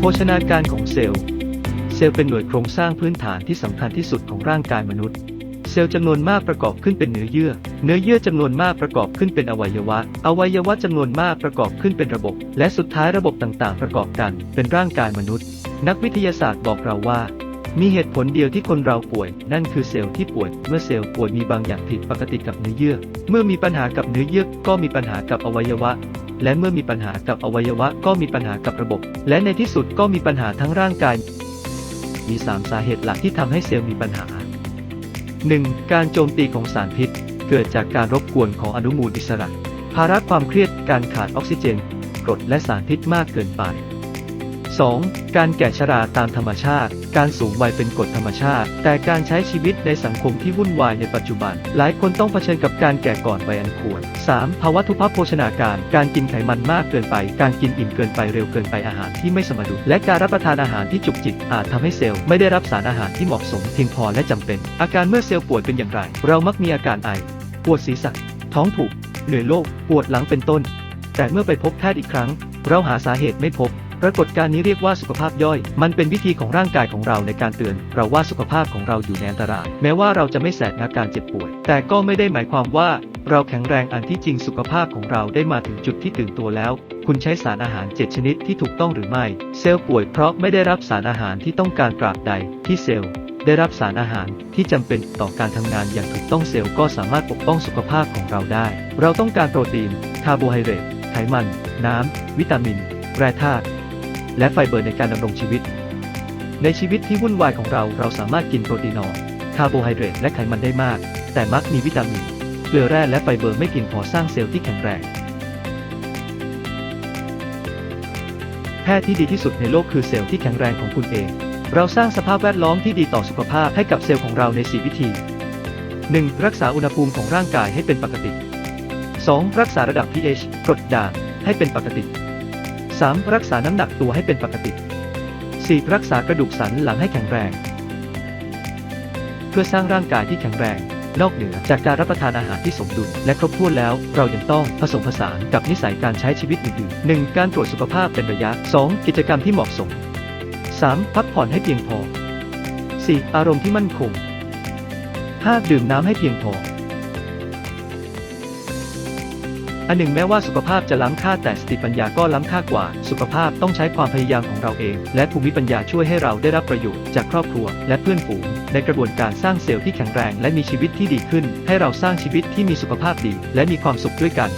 โภชนาการของเซลล์ เซลล์เป็นหน่วยโครงสร้างพื้นฐานที่สำคัญที่สุดของร่างกายมนุษย์ เซลล์จำนวนมากประกอบขึ้นเป็นเนื้อเยื่อ เนื้อเยื่อจำนวนมากประกอบขึ้นเป็นอวัยวะ อวัยวะจำนวนมากประกอบขึ้นเป็นระบบ และสุดท้ายระบบต่างๆ ประกอบกันเป็นร่างกายมนุษย์ นักวิทยาศาสตร์บอกเราว่ามีเหตุผลเดียวที่คนเราป่วย นั่นคือเซลล์ที่ป่วย เมื่อเซลล์ป่วยมีบางอย่างผิดปกติกับเนื้อเยื่อ เมื่อมีปัญหากับเนื้อเยื่อก็มีปัญหากับอวัยวะ และเมื่อมีปัญหากับอวัยวะก็มีปัญหากับระบบ และในที่สุดก็มีปัญหาทั้งร่างกาย มี 3 สาเหตุหลักที่ทำให้เซลล์มีปัญหา 1. การโจมตีของสารพิษ เกิดจากการรบกวนของอนุมูลอิสระ ภาระความเครียด การขาดออกซิเจน กรดและสารพิษมากเกินไป 2. การแก่ชราตามธรรมชาติ การสูงวัยเป็นกฎธรรมชาติ แต่การใช้ชีวิตในสังคมที่วุ่นวายในปัจจุบัน หลายคนต้องเผชิญกับการแก่ก่อนวัยอันควร 3. ภาวะทุพพโภชนาการ การกินไขมันมากเกินไป การกินอิ่มเกินไปเร็วเกินไปอาหารที่ไม่สมดุล และการรับประทานอาหารที่จุกจิกอาจทำให้เซลล์ไม่ได้รับสารอาหารที่เหมาะสมเพียงพอและจำเป็น อาการเมื่อเซลล์ป่วยเป็นอย่างไร เรามักมีอาการไอ ปวดศีรษะ ท้องผูก เหนื่อยโรคปวดหลังเป็นต้น แต่เมื่อไปพบแพทย์อีกครั้ง เราหาสาเหตุไม่พบ ปรากฏการณ์นี้เรียกว่าสุขภาพย่อย มันเป็นวิธีของร่างกายของเราในการเตือน เราว่าสุขภาพของเราอยู่ในอันตราย แม้ว่าเราจะไม่แสบอาการเจ็บป่วย แต่ก็ไม่ได้หมายความว่าเราแข็งแรงอันที่จริงสุขภาพของเราได้มาถึงจุดที่ตื่นตัวแล้ว คุณใช้สารอาหาร 7 ชนิดที่ถูกต้องหรือไม่ เซลล์ป่วยเพราะไม่ได้รับสารอาหารที่ต้องการตราบใดที่เซลล์ได้รับสารอาหารที่จำเป็นต่อการทำงานอย่างถูกต้องเซลล์ก็สามารถปกป้องสุขภาพของเราได้ เราต้องการโปรตีน คาร์โบไฮเดรต ไขมัน น้ำวิตามิน แร่ธาตุ และไฟเบอร์ในการดำรงชีวิต ในชีวิตที่วุ่นวายของเราเราสามารถกินโปรตีนนอร์คาร์โบไฮเดรตและไขมันได้มาก แต่มักมีวิตามินเกลือแร่และไฟเบอร์ไม่เพียงพอสร้างเซลล์ที่แข็งแรงแพทย์ที่ดีที่สุดในโลกคือเซลล์ที่แข็งแรงของคุณเอง เราสร้างสภาพแวดล้อมที่ดีต่อสุขภาพให้กับเซลล์ของเราใน 4 วิธี 1. รักษาอุณหภูมิของร่างกายให้เป็นปกติ 2. รักษาระดับ pH กรดด่างให้เป็นปกติ 3. รักษาน้ำหนักตัวให้เป็นปกติ 4. รักษากระดูกสันหลังให้แข็งแรง เพื่อสร้างร่างกายที่แข็งแรง นอกเหนือจากการรับประทานอาหารที่สมดุลและครบถ้วนแล้ว เรายังต้องผสมผสานกับนิสัยการใช้ชีวิตอื่นๆ 1. การตรวจสุขภาพเป็นระยะ 2. กิจกรรมที่เหมาะสม 3. พักผ่อนให้เพียงพอ 4. อารมณ์ที่มั่นคง 5. ดื่มน้ำให้เพียงพอ อันหนึ่งแม้ว่าสุขภาพจะล้ำค่าแต่สติปัญญาก็ล้ำค่ากว่า สุขภาพต้องใช้ความพยายามของเราเอง และภูมิปัญญาช่วยให้เราได้รับประโยชน์จากครอบครัว และเพื่อนฝูงในกระบวนการสร้างเซลล์ที่แข็งแรงและมีชีวิตที่ดีขึ้น ให้เราสร้างชีวิตที่มีสุขภาพดี และมีความสุขด้วยกัน